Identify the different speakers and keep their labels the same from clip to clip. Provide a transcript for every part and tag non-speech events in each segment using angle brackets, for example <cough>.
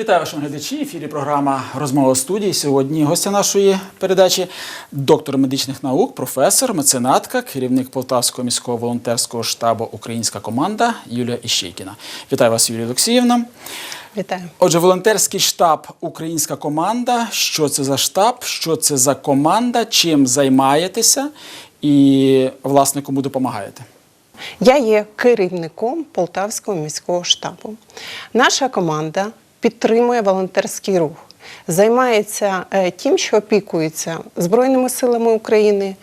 Speaker 1: Вітаю ваші глядачі. В ефірі програма Розмова студії. Сьогодні гостя нашої передачі доктор медичних наук, професор, меценатка, керівник Полтавського міського волонтерського штабу Українська команда Юлія Іщейкіна. Вітаю вас, Юлія Олексіївна.
Speaker 2: Вітаю.
Speaker 1: Отже, волонтерський штаб Українська команда. Що це за штаб? Що це за команда? Чим займаєтеся? І, власне, кому допомагаєте?
Speaker 2: Я є керівником Полтавського міського штабу. Наша команда підтримує волонтерський рух, займається е, тим, що опікується Збройними силами України,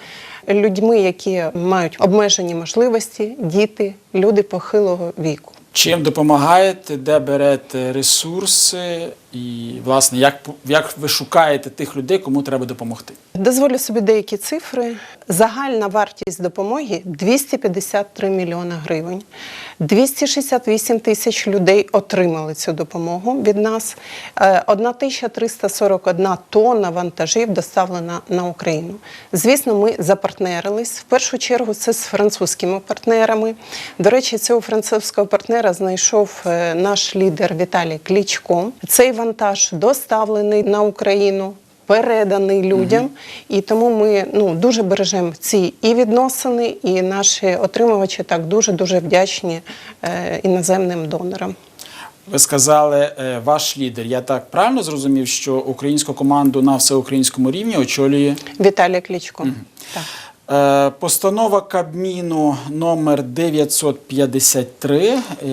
Speaker 2: людьми, які мають обмежені можливості, діти, люди похилого віку.
Speaker 1: Чим допомагаєте, де берете ресурси, і, власне, як, як ви шукаєте тих людей, кому треба допомогти?
Speaker 2: Дозволю собі деякі цифри. Загальна вартість допомоги 253 мільйони гривень. 268 тисяч людей отримали цю допомогу від нас. Е, 1341 тонна вантажів доставлена на Україну. Звісно, ми запартнерились. В першу чергу це з французькими партнерами. До речі, цього французького партнера знайшов е, наш лідер Віталій Клічко. Цей вантаж доставлений на Україну переданий людям, і тому ми ну дуже бережемо ці і відносини, і наші отримувачі так дуже дуже вдячні е, іноземним донорам.
Speaker 1: Ви сказали, е, ваш лідер. Я так правильно зрозумів, що українську команду на всеукраїнському рівні очолює
Speaker 2: Віталій Клічко. Так.
Speaker 1: Е, Постанова Кабміну номер 953. Е,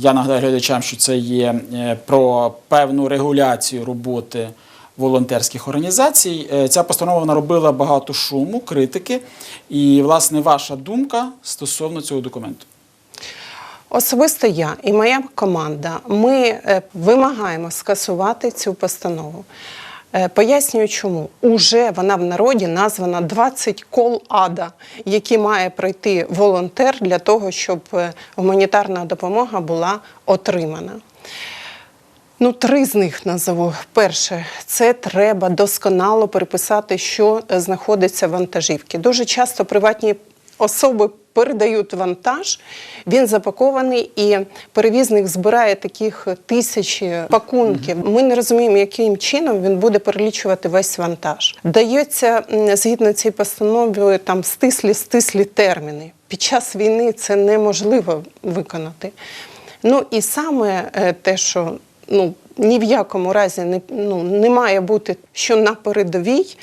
Speaker 1: Я нагадаю глядачам, що це є е, про певну регуляцію роботи волонтерських організацій. Ця постанова наробила багато шуму, критики. І, власне, ваша думка стосовно цього документу.
Speaker 2: Особисто я і моя команда ми вимагаємо скасувати цю постанову. Е, Пояснюю, чому уже вона в народі названа 20 кол ада, які має пройти волонтер для того, щоб е, гуманітарна допомога була отримана. Ну, три з них назову. Перше, це треба досконало переписати, що е, знаходиться в вантажівці. Дуже часто приватні особи передають вантаж, він запакований, і перевізник збирає таких тисячі пакунків. Ми не розуміємо, яким чином він буде перелічувати весь вантаж. Дається згідно цієї постанови там стислі стислі терміни. Під час війни це неможливо виконати. Ну і саме е, те, що ну, ні в якому разі не, ну, не має бути, що на передовій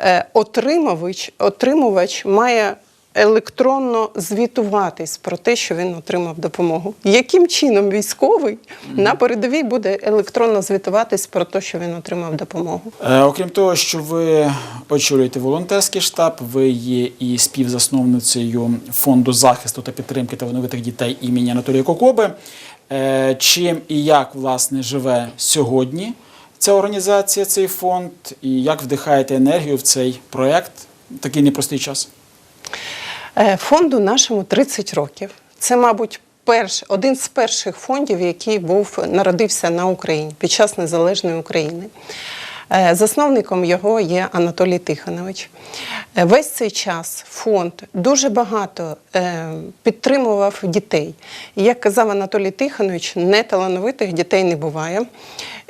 Speaker 2: е, отримувач, отримувач має електронно звітуватись про те, що він отримав допомогу. Яким чином військовий на передовій буде електронно звітуватись про те, що він отримав допомогу?
Speaker 1: Е, Окрім того, що ви очолюєте волонтерський штаб, ви є і співзасновницею фонду захисту та підтримки талановитих дітей імені Анатолія Кокоби. Е, Чим і як власне живе сьогодні ця організація, цей фонд, і як вдихаєте енергію в цей проект в такий непростий час?
Speaker 2: Е, Фонду нашому 30 років. Це, мабуть, перш, один з перших фондів, який був народився на Україні під час незалежної України. Е, Засновником його є Анатолій Тихонович. Е, Весь цей час фонд дуже багато підтримував дітей. Як казав Анатолій Тихонович, неталановитих дітей не буває.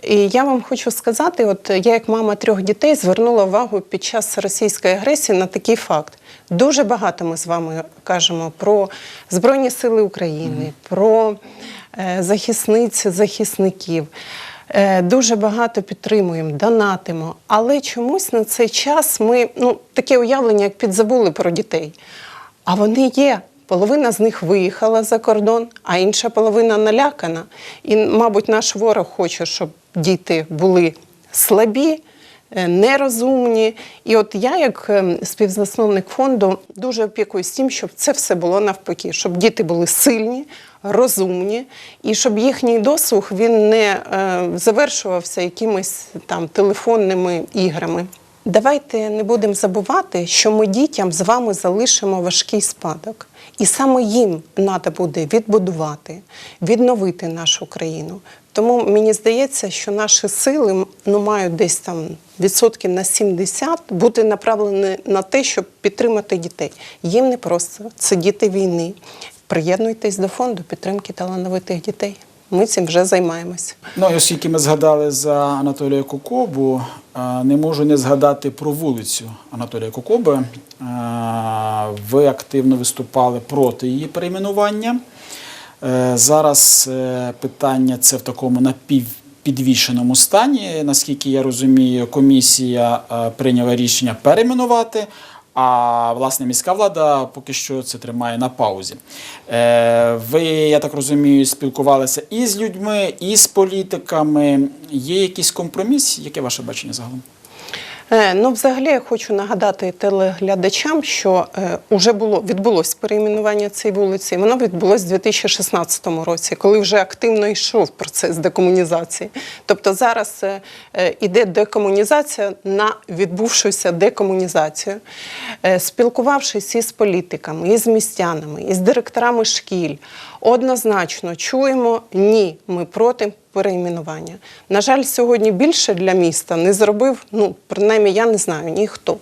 Speaker 2: І я вам хочу сказати: от я, як мама трьох дітей, звернула увагу під час російської агресії на такий факт. Дуже багато ми з вами кажемо про Збройні Сили України, про е, захисниць, захисників. Е, Дуже багато підтримуємо, донатимо. Але чомусь на цей час ми ну, таке уявлення, як підзабули про дітей. А вони є. Половина з них виїхала за кордон, а інша половина налякана. І, мабуть, наш ворог хоче, щоб діти були слабі, нерозумні. І от я, як ем, співзасновник фонду, дуже опікуюсь тим, щоб це все було навпаки, щоб діти були сильні, розумні, і щоб їхній досуг він не е, завершувався якимись там телефонними іграми. Давайте не будемо забувати, що ми дітям з вами залишимо важкий спадок. І саме їм треба буде відбудувати, відновити нашу країну. Тому мені здається, що наші сили ну, мають десь там відсотків на 70 бути направлені на те, щоб підтримати дітей. Їм не просто це діти війни. Приєднуйтесь до фонду підтримки талановитих дітей. Ми цим вже займаємося.
Speaker 1: Ну, і оскільки ми згадали за Анатолія Кокобу, не можу не згадати про вулицю Анатолія Кокоби. Ви активно виступали проти її перейменування. Е, Зараз е, питання це в такому напівпідвішеному стані. Наскільки я розумію, комісія е, прийняла рішення перейменувати. А власне міська влада поки що це тримає на паузі. Ви, я так розумію, спілкувалися і з людьми, і з політиками. Є якийсь компроміс? Яке ваше бачення загалом?
Speaker 2: Е, Ну, взагалі, я хочу нагадати телеглядачам, що е, уже було відбулось перейменування цієї вулиці. Воно відбулось у 2016 році, коли вже активно йшов процес декомунізації. Тобто зараз е, е, іде декомунізація на відбувшуюся декомунізацію. Е, спілкувавшись із політиками, із містянами, із директорами шкіль, однозначно чуємо ні, ми проти перейменування. На жаль, сьогодні більше для міста не зробив, ну, принаймні, я не знаю ніхто.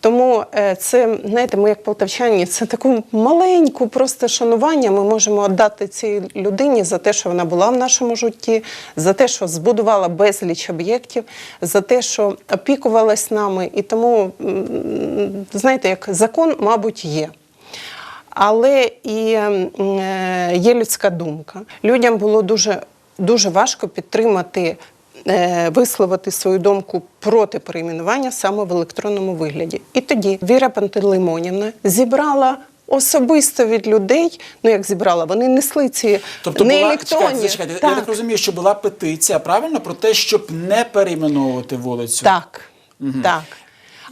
Speaker 2: Тому е, це, знаєте, ми як полтавчані, це таку маленьку просто шанування ми можемо віддати цій людині за те, що вона була в нашому житті, за те, що збудувала безліч об'єктів, за те, що опікувалась нами. І тому, знаєте, як закон, мабуть, є. Але і е, є людська думка. Людям було дуже, дуже важко підтримати, е, висловити свою думку проти перейменування саме в електронному вигляді. І тоді Віра Пантелеймонівна зібрала. Особисто від людей, ну як зібрала, вони несли ці
Speaker 1: Тобто
Speaker 2: не
Speaker 1: була
Speaker 2: електронні.
Speaker 1: чекайте, чекайте, я так розумію, що була петиція, правильно, про те, щоб не перейменовувати вулицю.
Speaker 2: Так, так.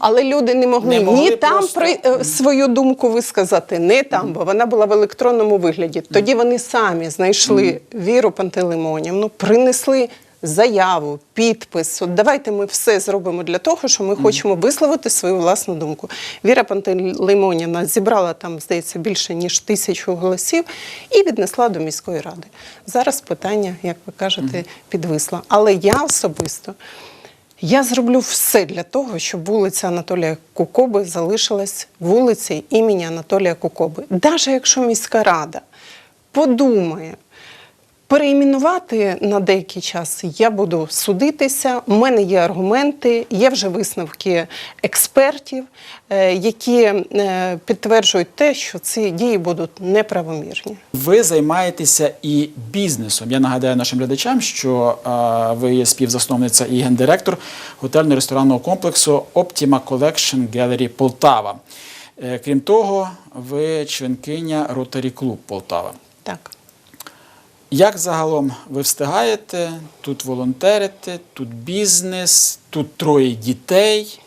Speaker 2: Але люди не могли,
Speaker 1: Не могли
Speaker 2: ні там
Speaker 1: просто-
Speaker 2: при, е, свою думку висказати, не там, бо вона була в електронному вигляді. Тоді вони самі знайшли Віру Пантелеймонівну, принесли заяву, підпис. От давайте ми все зробимо для того, що ми хочемо висловити свою власну думку. Віра Пантелеймонівна зібрала там, здається, більше ніж тисячу голосів і віднесла до міської ради. Зараз питання, як ви кажете, підвисла. Але я особисто. Я зроблю все для того, щоб вулиця Анатолія Кукоби залишилась вулицею імені Анатолія Кукоби. Навіть якщо міська рада подумає переіменувати на деякий час, я буду судитися. У мене є аргументи, є вже висновки експертів, е, які е, підтверджують те, що ці дії будуть неправомірні.
Speaker 1: Ви займаєтеся і бізнесом. Я нагадаю нашим глядачам, що е, ви є співзасновниця і гендиректор готельно-ресторанного комплексу Optima Collection Gallery Полтава. Крім того, ви членкиня Rotary Club Полтава.
Speaker 2: Так.
Speaker 1: Як загалом ви встигаєте тут волонтерити, тут бізнес, тут троє дітей,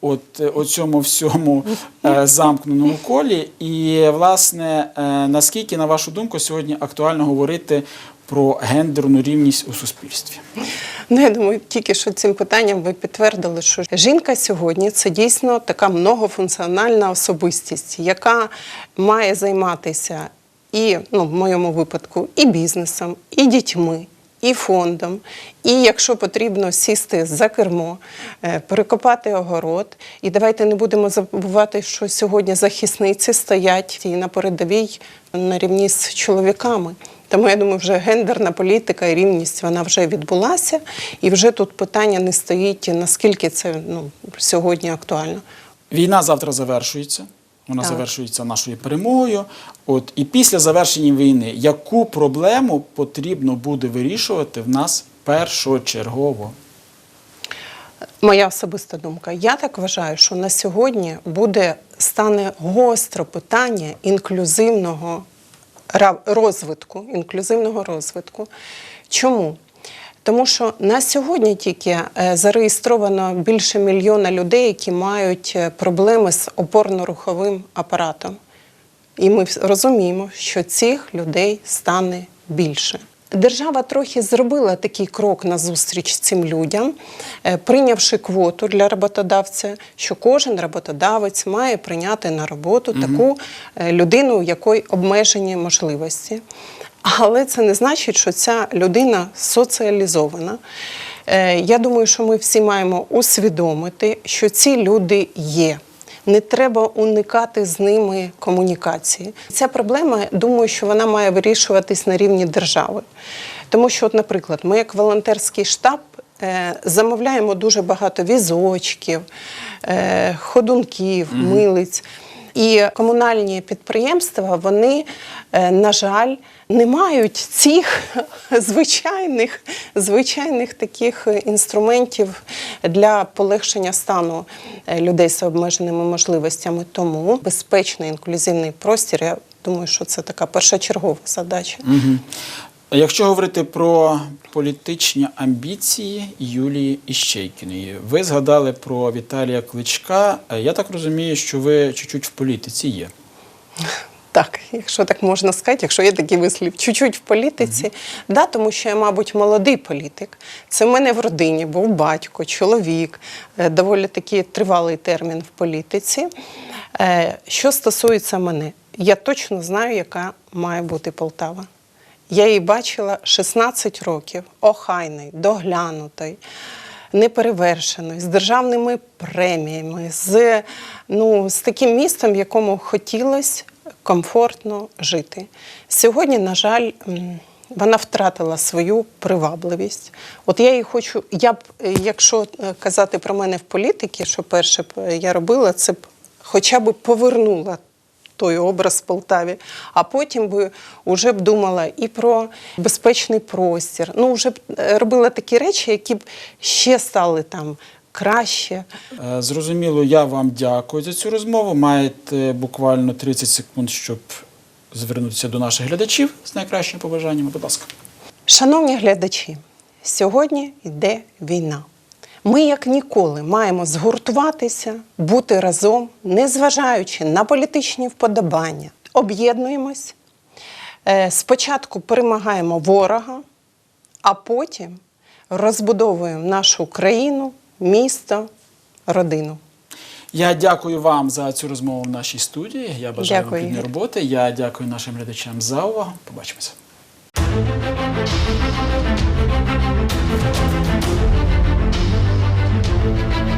Speaker 1: от е, у цьому всьому е, замкненому колі. І, власне, е, наскільки, на вашу думку, сьогодні актуально говорити про гендерну рівність у суспільстві?
Speaker 2: Ну, я думаю, тільки що цим питанням ви підтвердили, що жінка сьогодні це дійсно така многофункціональна особистість, яка має займатися і, ну, в моєму випадку, і бізнесом, і дітьми. І фондом, і якщо потрібно сісти за кермо, е, перекопати огород. І давайте не будемо забувати, що сьогодні захисниці стоять і на передовій на рівні з чоловіками. Тому я думаю, вже гендерна політика і рівність вона вже відбулася, і вже тут питання не стоїть, наскільки це ну, сьогодні актуально.
Speaker 1: Війна завтра завершується. Вона
Speaker 2: Так.
Speaker 1: завершується нашою перемогою. От і після завершення війни, яку проблему потрібно буде вирішувати в нас першочергово?
Speaker 2: Моя особиста думка. Я так вважаю, що на сьогодні буде стане гостро питання інклюзивного розвитку. Інклюзивного розвитку. Чому? Тому що на сьогодні тільки е, зареєстровано більше мільйона людей, які мають е, проблеми з опорно-руховим апаратом. І ми розуміємо, що цих людей стане більше. Держава трохи зробила такий крок назустріч цим людям, е, прийнявши квоту для роботодавця, що кожен роботодавець має прийняти на роботу таку е, людину, у якої обмежені можливості. Але це не значить, що ця людина соціалізована. Е, Я думаю, що ми всі маємо усвідомити, що ці люди є. Не треба уникати з ними комунікації. Ця проблема, думаю, що вона має вирішуватись на рівні держави. Тому що, от, наприклад, ми як волонтерський штаб е, замовляємо дуже багато візочків, е, ходунків, милиць. І комунальні підприємства, вони, е, на жаль, не мають цих <laughs> звичайних, звичайних таких інструментів для полегшення стану е, людей з обмеженими можливостями. Тому безпечний інклюзивний простір, я думаю, що це така першочергова задача.
Speaker 1: Якщо говорити про політичні амбіції Юлії Іщейкіної, ви згадали про Віталія Кличка. Е, Я так розумію, що ви чуть-чуть в політиці є.
Speaker 2: Так, якщо так можна сказати, якщо є такий вислів, чуть-чуть в політиці, да, тому що я, мабуть, молодий політик. Це в мене в родині був батько, чоловік, е, доволі такий тривалий термін в політиці. Е, Що стосується мене, я точно знаю, яка має бути Полтава. Я її бачила 16 років, охайний, доглянутий, неперевершений, з державними преміями, з, ну, з таким містом, в якому хотілося комфортно жити. Сьогодні, на жаль, вона втратила свою привабливість. От я її хочу, я б, якщо е, казати про мене в політиці, що перше б е, я робила, це б хоча б повернула той образ в Полтаві, а потім би вже б думала і про безпечний простір. Ну, вже б е, робила такі речі, які б ще стали там краще.
Speaker 1: Е, Зрозуміло, я вам дякую за цю розмову. Маєте буквально 30 секунд, щоб звернутися до наших глядачів з найкращими побажаннями. Будь ласка.
Speaker 2: Шановні глядачі, сьогодні йде війна. Ми, як ніколи, маємо згуртуватися, бути разом, незважаючи на політичні вподобання. Об'єднуємось. Е, Спочатку перемагаємо ворога, а потім розбудовуємо нашу країну, місто, родину.
Speaker 1: Я дякую вам за цю розмову в нашій студії. Я бажаю
Speaker 2: Дякую,
Speaker 1: вам плідної роботи. Я дякую нашим глядачам за увагу. Побачимося. Thank you.